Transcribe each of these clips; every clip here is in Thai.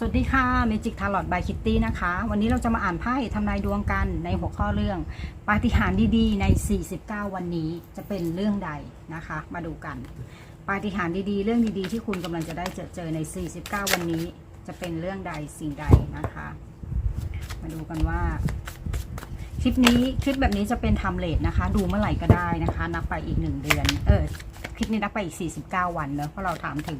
สวัสดีค่ะเมจิกทาร์ลอตบายคิตตี้นะคะ วันนี้เราจะมาอ่านไพ่ทำนายดวงกันในหัวข้อเรื่องปาฏิหาริย์ดีๆ ใน 49 วันนี้จะเป็นเรื่องใดนะคะ มาดูกันปาฏิหาริย์ดีๆ เรื่องดีๆ ที่คุณกำลังจะได้เจอเจอใน 49 วันนี้ จะเป็นเรื่องใดสิ่งใดนะคะ มาดูกันว่า คลิปนี้คลิปแบบนี้จะเป็นทำเลทนะคะ ดูเมื่อไหร่ก็ได้นะคะ นับไปอีกหนึ่งเดือน เออ คลิปนี้นับไปอีก 49 วันเนอะเพราะเราถามถึง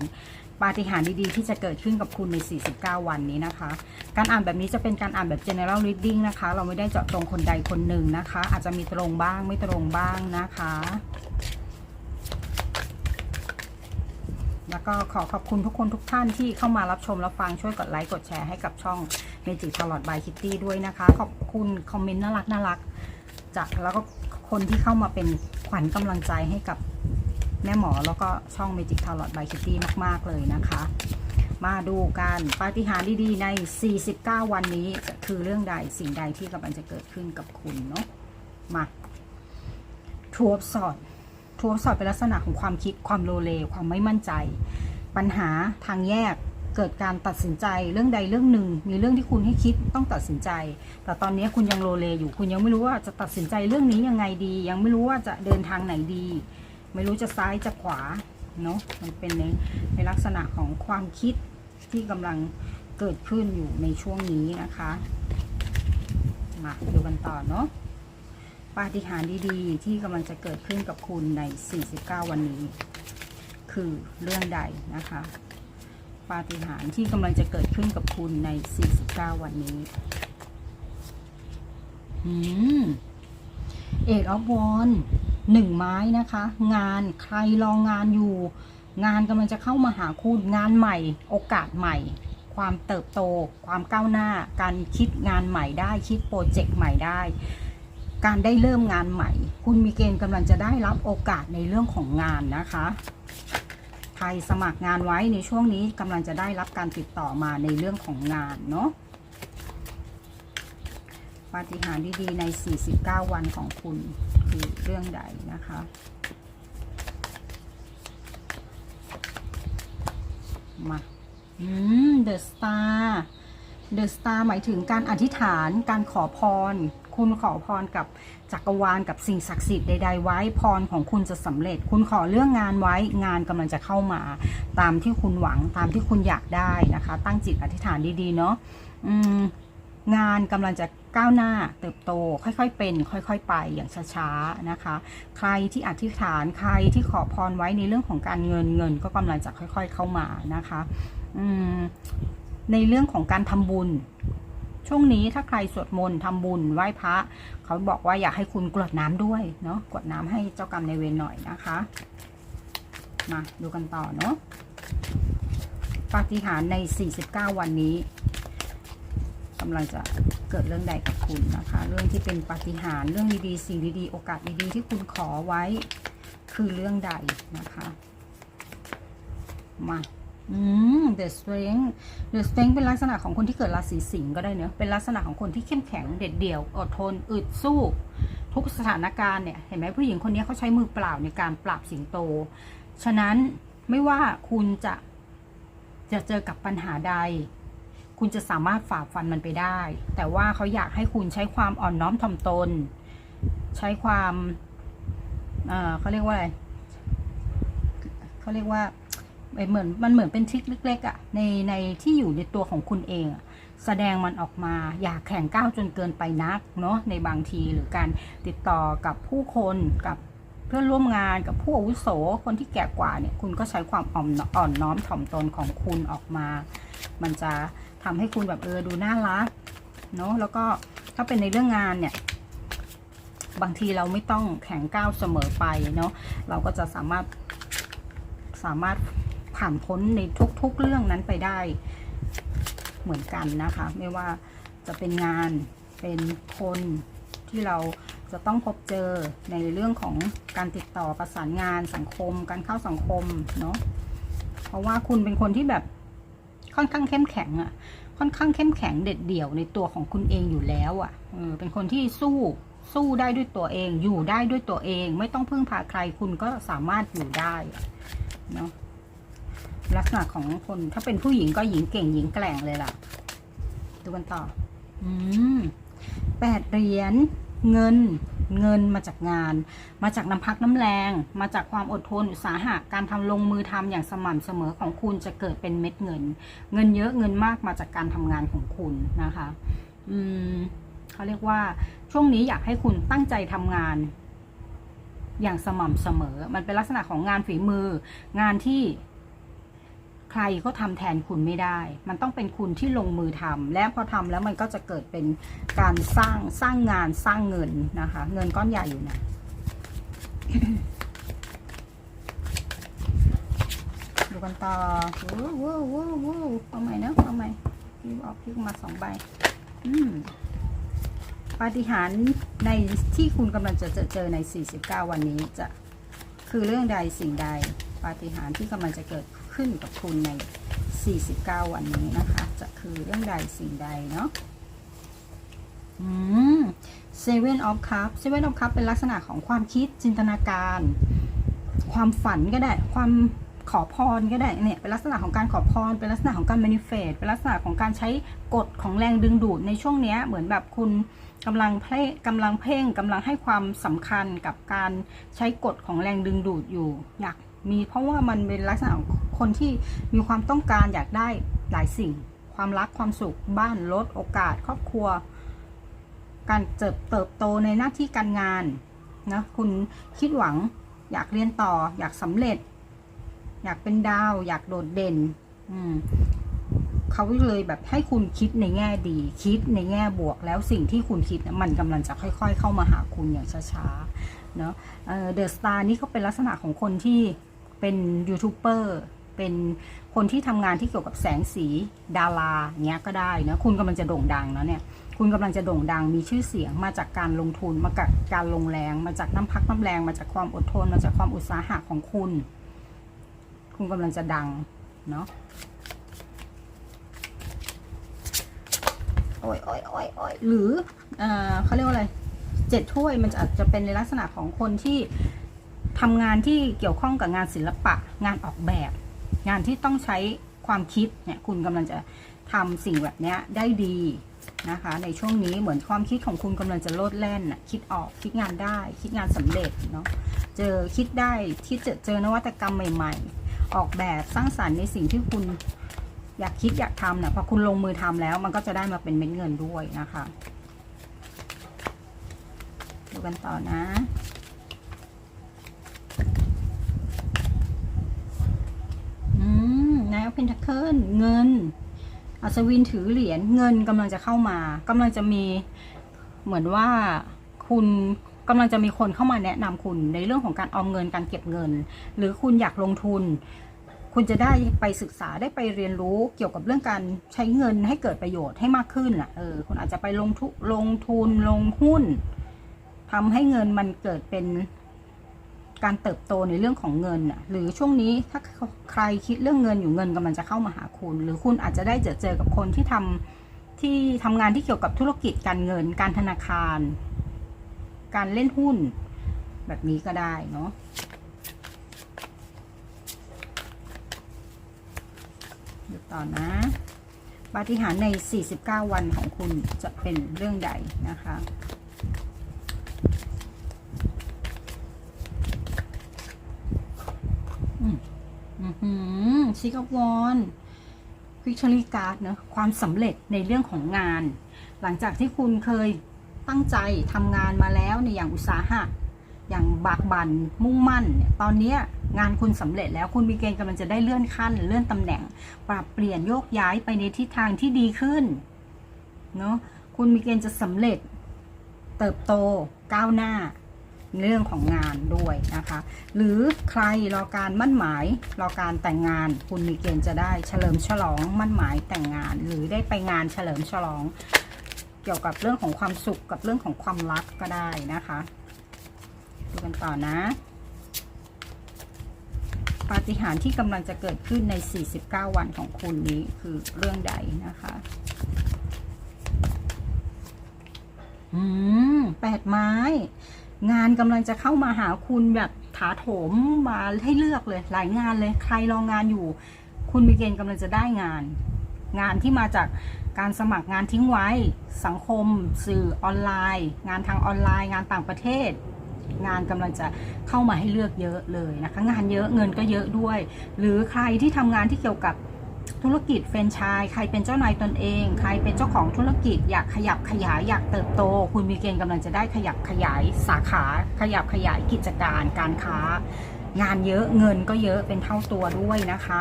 ปาฏิหาริย์ดีๆที่จะเกิดขึ้นกับคุณใน 49 วันนี้นะคะ การอ่านแบบนี้จะเป็นการอ่านแบบ general reading นะคะ เราไม่ได้เจาะจงคนใดคนหนึ่งนะคะ อาจจะมีตรงบ้างไม่ตรงบ้างนะคะ แล้วก็ขอขอบคุณทุกคนทุกท่านที่เข้ามารับชมรับฟังช่วยกดไลค์กดแชร์ให้กับช่อง Magic ตลอดบายคิตตี้ด้วยนะคะ ขอบคุณคอมเมนต์น่ารักน่ารักจากแล้วก็คนที่เข้ามาเป็นขวัญกำลังใจให้กับ แม่หมอแล้วก็ช่อง Magic ตลอดบายคิตตี้มาก ๆ เลยนะคะ มาดูกันปาฏิหาริย์ดีๆ ใน 49 วันนี้คือเรื่องใดสิ่งใดที่กำลังจะเกิดขึ้นกับคุณเนาะมาทัวร์สอดทัวร์สอดเป็นลักษณะของความคิดความโลเล ความไม่มั่นใจ ปัญหาทางแยกเกิดการตัดสินใจเรื่องใดเรื่องหนึ่ง มีเรื่องที่คุณให้คิดต้องตัดสินใจ แต่ตอนนี้คุณยังโลเลอยู่คุณยังไม่รู้ว่าจะตัดสินใจเรื่องนี้ยังไงดี ยังไม่รู้ว่าจะเดินทางไหนดี ไม่รู้จะซ้ายจะขวาเนาะมันเป็นในในลักษณะของความคิดที่กำลังเกิดขึ้นอยู่ในช่วงนี้นะคะมาดูกันต่อเนาะปาฏิหาริย์ดีๆ ที่กำลังจะเกิดขึ้นกับคุณใน 49 วันนี้ คือเรื่องใดนะคะปาฏิหาริย์ที่กำลังจะเกิดขึ้นกับคุณใน 49 วันนี้ อืม เอกออฟวอน หนึ่งไม้นะคะ งานใครรองงานอยู่ งานกำลังจะเข้ามาหาคุณงานใหม่ โอกาสใหม่ ความเติบโต ความก้าวหน้า การคิดงานใหม่ได้คิดโปรเจกต์ใหม่ได้ การได้เริ่มงานใหม่ คุณมีเกณฑ์กำลังจะได้รับโอกาสในเรื่องของงานนะคะใครสมัครงานไว้ในช่วงนี้กำลังจะได้รับการติดต่อมาในเรื่องของงานเนาะาฏิหาริย์ดีๆใน 49 วันของคุณคือเรื่องใดนะคะ มาอืม The Star The Star หมายถึงการอธิษฐานการขอพร คุณขอพรกับจักรวาลกับสิ่งศักดิ์สิทธิ์ใด ๆ ไว้พรของคุณจะสำเร็จ คุณขอเรื่องงานไว้งานกำลังจะเข้ามา ตามที่คุณหวังตามที่คุณอยากได้นะคะ ตั้งจิตอธิษฐานดีๆเนาะงานกำลังจะ ก้าวหน้าเติบโตค่อยๆเป็น ค่อยๆไปอย่างช้าๆนะคะ ใครที่อธิษฐานใครที่ขอพรไว้ในเรื่องของการเงินเงิน ก็กำลังจะค่อย ๆเข้ามานะคะในเรื่องของการทำบุญ ช่วงนี้ถ้าใครสวดมนต์ทำบุญไหว้พระ เขาบอกว่าอยากให้คุณกรวดน้ำด้วยเนาะกรวดน้ำให้เจ้ากรรมในเวรหน่อยนะคะมาดูกันต่อเนาะปาฏิหาริย์ใน 49 วันนี้ กำลังจะเกิดเรื่องใดกับคุณนะคะ เรื่องที่เป็นปาฏิหาริย์เรื่องดีๆสิ่งดีๆโอกาสดีๆที่คุณขอไว้คือเรื่องใดนะคะมาอืม The Strength The Strength เป็นลักษณะของคนที่เกิดราศีสิงห์ก็ได้เนอะเป็นลักษณะของคนที่เข้มแข็งเด็ดเดี่ยวอดทนอึดสู้ ทุกสถานการณ์เนี่ยเห็นไหมผู้หญิงคนนี้เขาใช้มือเปล่าในการปราบสิงโต ฉะนั้นไม่ว่าคุณจะจะเจอกับปัญหาใด คุณจะสามารถฝ่าฟันมันไปได้ แต่ว่าเขาอยากให้คุณใช้ความอ่อนน้อมถ่อมตน ใช้ความเออเขาเรียกว่าอะไรเขาเรียกว่าเหมือนมันเหมือนเป็นทริคเล็กๆอะ่ะในในที่อยู่ในตัวของคุณเองแสดงมันออกมา อย่าแข่งก้าวจนเกินไปนักเนาะในบางทีหรือการติดต่อกับผู้คนกับเพื่อนร่วมงานกับผู้อาวุโสคนที่แก่กว่าเนี่ยคุณก็ใช้ความอ่อนอ่อนน้อมถ่อมตนของคุณออกมา มันจะ ทำให้คุณแบบเออดูน่ารักเนาะแล้วก็ถ้าเป็นในเรื่องงานเนี่ย บางทีเราไม่ต้องแข่งก้าวเสมอไปเนาะเราก็จะสามารถสามารถผ่านพ้นในทุกๆเรื่องนั้นไปได้เหมือนกันนะคะ ไม่ว่าจะเป็นงานเป็นคนที่เราจะต้องพบเจอในเรื่องของการติดต่อประสานงานสังคม การเข้าสังคมเนาะเพราะว่าคุณเป็นคนที่แบบ ค่อนข้างเข้มแข็งอะ่ะ ค่อนข้างเข้มแข็งเด็ดเดี่ยวในตัวของคุณเองอยู่แล้วอะ่ะเออเป็นคนที่สู้สู้ได้ด้วยตัวเอง อยู่ได้ด้วยตัวเอง ไม่ต้องพึ่งพาใครคุณก็สามารถอยู่ได้เนาะลักษณะของคนถ้าเป็นผู้หญิงก็หญิงเก่งหญิงแกร่งเลยล่ะ ดูกันต่อ อืมแปดเหรียญเงิน เงินมาจากงาน มาจากน้ำพักน้ำแรง มาจากความอดทนอุตสาหะการทำลงมือทำอย่างสม่ำเสมอของคุณจะเกิดเป็นเม็ดเงิน เงินเยอะเงินมากมาจากการทำงานของคุณนะคะอืมเขาเรียกว่าช่วงนี้อยากให้คุณตั้งใจทำงานอย่างสม่ำเสมอ มันเป็นลักษณะของงานฝีมือ งานที่ ใครก็ทำแทนคุณไม่ได้ มันต้องเป็นคุณที่ลงมือทำและพอทำแล้วมันก็จะเกิดเป็นการสร้างสร้างงานสร้างเงินนะคะ เงินก้อนใหญ่อยู่นะดูกันต่อว้าวว้าวว้าวว้าวเอาใหม่นะเอาใหม่พี่ออกพี่มาสองใบ อืมปาฏิหาริย์ในที่คุณกำลังจะเจอเจอใน 49 วันนี้จะคือเรื่องใดสิ่งใดปาฏิหาริย์ที่กำลังจะเกิด ขึ้นกับคุณใน 49 วันนี้นะคะ จะคือเรื่องใดสิ่งใดเนาะอืม Seven of Cups Seven of Cups เป็นลักษณะของความคิดจินตนาการ ความฝันก็ได้ ความขอพรก็ได้เนี่ยเป็นลักษณะของการขอพร เป็นลักษณะของการ manifest เป็นลักษณะของการใช้กฎของแรงดึงดูดในช่วงเนี้ยเหมือนแบบคุณกำลังเพ่กำลังเพ่งกำลังให้ความสำคัญกับการใช้กฎของแรงดึงดูดอยู่อยาก มีเพราะว่ามันเป็นลักษณะของคนที่มีความต้องการอยากได้หลายสิ่ง ความรักความสุข บ้านรถโอกาส ครอบครัว การเติบเติบโตในหน้าที่การงานนะคุณคิดหวังอยากเรียนต่อ อยากสำเร็จ อยากเป็นดาว อยากโดดเด่น อืมเขาเลยแบบให้คุณคิดในแง่ดี คิดในแง่บวก แล้วสิ่งที่คุณคิดมันกำลังจะค่อย ๆ เข้ามาหาคุณอย่างช้าๆเนาะเดอะสตาร์นี่เขาเป็นลักษณะของคนที่ เป็นยูทูบเบอร์เป็นคนที่ทำงานที่เกี่ยวกับแสงสีดาราเงี้ยก็ได้นะคุณกำลังจะโด่งดังแล้วเนี่ยคุณกำลังจะโด่งดังมีชื่อเสียงมาจากการลงทุนมาจากการลงแรงมาจากน้ำพักน้ำแรงมาจากความอดทนมาจากความอุตสาหะของคุณ คุณกำลังจะดังเนาะโอ้ยโอ้ยโอ้ยโอ้ยหรือเอ่อเขาเรียกว่าอะไรเจ็ดถ้วยมันอาจจะเป็นในลักษณะของคนที่ ทำงานที่เกี่ยวข้องกับงานศิลปะ งานออกแบบ งานที่ต้องใช้ความคิดเนี่ยคุณกำลังจะทำสิ่งแบบนี้ได้ดีนะคะ ในช่วงนี้เหมือนความคิดของคุณกำลังจะโลดแล่นน่ะคิดออกคิดงานได้ คิดงานสำเร็จเนาะเจอคิดได้ที่เจอเจอนวัตกรรมใหม่ๆ ออกแบบสร้างสรรค์ในสิ่งที่คุณอยากคิดอยากทำเนี่ยพอคุณลงมือทำแล้ว มันก็จะได้มาเป็นเม็ดเงินด้วยนะคะ ดูกันต่อนะ อืมนาย เอาเพนทัคเคิลเงิน อัศวินถือเหรียญเงินกำลังจะเข้ามากำลังจะมีเหมือนว่าคุณกำลังจะมีคนเข้ามาแนะนำคุณในเรื่องของการออมเงินการเก็บเงิน หรือคุณอยากลงทุน คุณจะได้ไปศึกษาได้ไปเรียนรู้เกี่ยวกับเรื่องการใช้เงินให้เกิดประโยชน์ให้มากขึ้นอะเออคุณอาจจะไปลงทุลงทุนลงหุ้นทำให้เงินมันเกิดเป็น การเติบโตในเรื่องของเงินอะหรือช่วงนี้ถ้าใครคิดเรื่องเงินอยู่เงินกำลังจะเข้ามาหาคุณ หรือคุณอาจจะได้เจอเจอกับคนที่ทำที่ทำงานที่เกี่ยวกับธุรกิจการเงิน การธนาคาร การเล่นหุ้น แบบนี้ก็ได้เนาะดูต่อนะปาฏิหาริย์ใน 49 วันของคุณจะเป็นเรื่องใดนะคะ อืมซิกวอนวิกตอรี่การ์ดเนอะความสำเร็จในเรื่องของงาน หลังจากที่คุณเคยตั้งใจทำงานมาแล้วในอย่างอุตสาหะ อย่างบากบันมุ่งมั่นเนี่ยตอนนี้งานคุณสำเร็จแล้วคุณมีเกณฑ์กำลังจะได้เลื่อนขั้น เลื่อนตำแหน่ง ปรับเปลี่ยนโยกย้ายไปในทิศทางที่ดีขึ้นเนาะคุณมีเกณฑ์จะสำเร็จ เติบโตก้าวหน้า เรื่องของงานด้วยนะคะ หรือใครรอการมั่นหมายรอการแต่งงาน คุณมีเกณฑ์จะได้เฉลิมฉลองมั่นหมายแต่งงาน หรือได้ไปงานเฉลิมฉลอง เกี่ยวกับเรื่องของความสุขกับเรื่องของความรักก็ได้นะคะดูกันต่อนะปาฏิหาริย์ที่กำลังจะเกิดขึ้นใน 49 วันของคุณนี้คือเรื่องใดนะคะ อืม แปดไม้ งานกำลังจะเข้ามาหาคุณแบบถาโถมมาให้เลือกเลย หลายงานเลยใครรองานอยู่ คุณมีเกณฑ์กำลังจะได้งาน งานที่มาจากการสมัครงานทิ้งไว้ สังคม สื่อออนไลน์ งานทางออนไลน์ งานต่างประเทศ งานกำลังจะเข้ามาให้เลือกเยอะเลยนะคะ งานเยอะเงินก็เยอะด้วย หรือใครที่ทำงานที่เกี่ยวกับ ธุรกิจแฟรนไชส์ใครเป็นเจ้านายตนเอง ใครเป็นเจ้าของธุรกิจอยากขยับขยายอยากเติบโต คุณมีเกณฑ์กำลังจะได้ขยับขยายสาขา ขยับขยายกิจการการค้า งานเยอะเงินก็เยอะเป็นเท่าตัวด้วยนะคะ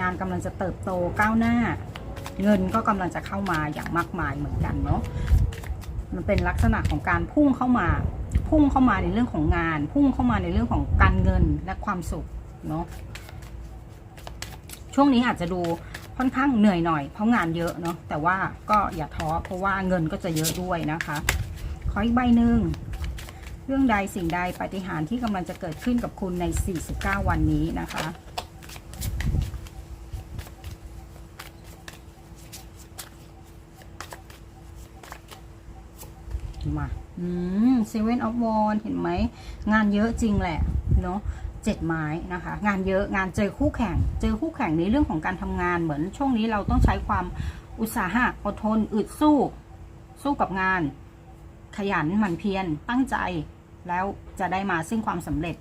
งานกำลังจะเติบโตก้าวหน้า เงินก็กำลังจะเข้ามาอย่างมากมายเหมือนกันเนาะมันเป็นลักษณะของการพุ่งเข้ามา พุ่งเข้ามาในเรื่องของงาน พุ่งเข้ามาในเรื่องของการเงินและความสุขเนาะ ช่วงนี้อาจจะดูค่อนข้างเหนื่อยหน่อย เพราะงานเยอะเนาะแต่ว่าก็อย่าท้อเพราะว่าเงินก็จะเยอะด้วยนะคะ ขออีกใบหนึ่งเรื่องใดสิ่งใดปฏิหารที่กำลังจะเกิดขึ้นกับคุณใน 49 วันนี้นะคะมาอืมเซเว่นออฟวอนเห็นไหม งานเยอะจริงแหละ เนาะ เจ็ดไม้นะคะ งานเยอะงานเจอคู่แข่ง เจอคู่แข่งในเรื่องของการทำงานเหมือนช่วงนี้เราต้องใช้ความอุตสาหะอดทนอึดสู้ สู้กับงาน ขยันหมั่นเพียรตั้งใจ แล้วจะได้มาซึ่งความสำเร็จ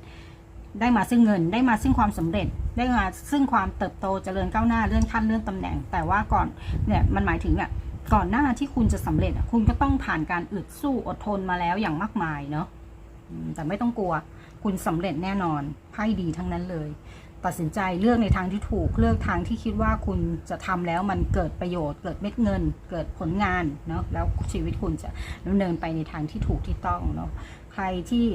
ได้มาซึ่งเงิน ได้มาซึ่งความสำเร็จ ได้มาซึ่งความเติบโตเจริญก้าวหน้าเลื่อนขั้นเลื่อนตำแหน่ง แต่ว่าก่อนเนี่ยมันหมายถึงเนี่ยก่อนหน้าที่คุณจะสำเร็จคุณก็ต้องผ่านการอึดสู้อดทนมาแล้วอย่างมากมายเนาะแต่ไม่ต้องกลัว คุณสำเร็จแน่นอนไพ่ดีทั้งนั้นเลย ตัดสินใจเลือกในทางที่ถูกเลือกทางที่คิดว่าคุณจะทำแล้วมันเกิดประโยชน์ เกิดเม็ดเงิน เกิดผลงานเนาะแล้วชีวิตคุณจะดำเนินไปในทางที่ถูกที่ต้องเนาะใครที่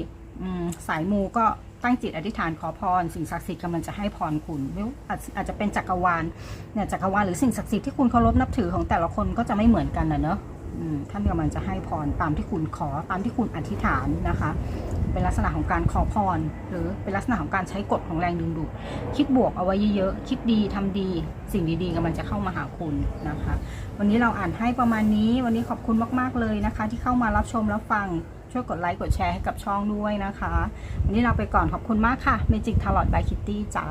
สายมูก็ตั้งจิตอธิษฐานขอพร สิ่งศักดิ์สิทธิ์กำลังจะให้พรคุณอาจอาจจะเป็นจักรวาลเนี่ยจักรวาลหรือสิ่งศักดิ์สิทธิ์ที่คุณเคารพนับถือของแต่ละคนก็จะไม่เหมือนกันนะเนอะ ท่านกำลังจะให้พรตามที่คุณขอตามที่คุณอธิษฐานนะคะ เป็นลักษณะของการขอพร หรือเป็นลักษณะของการใช้กฎของแรงดึงดูดคิดบวกเอาไว้เยอะๆคิดดีทำดี สิ่งดีๆกำลังจะเข้ามาหาคุณนะคะ วันนี้เราอ่านให้ประมาณนี้ วันนี้ขอบคุณมากๆเลยนะคะ ที่เข้ามารับชมรับฟังช่วยกดไลค์กดแชร์ให้กับช่องด้วยนะคะ วันนี้เราไปก่อนขอบคุณมากค่ะเมจิกทาร์ลอตบายคิตตี้จ้า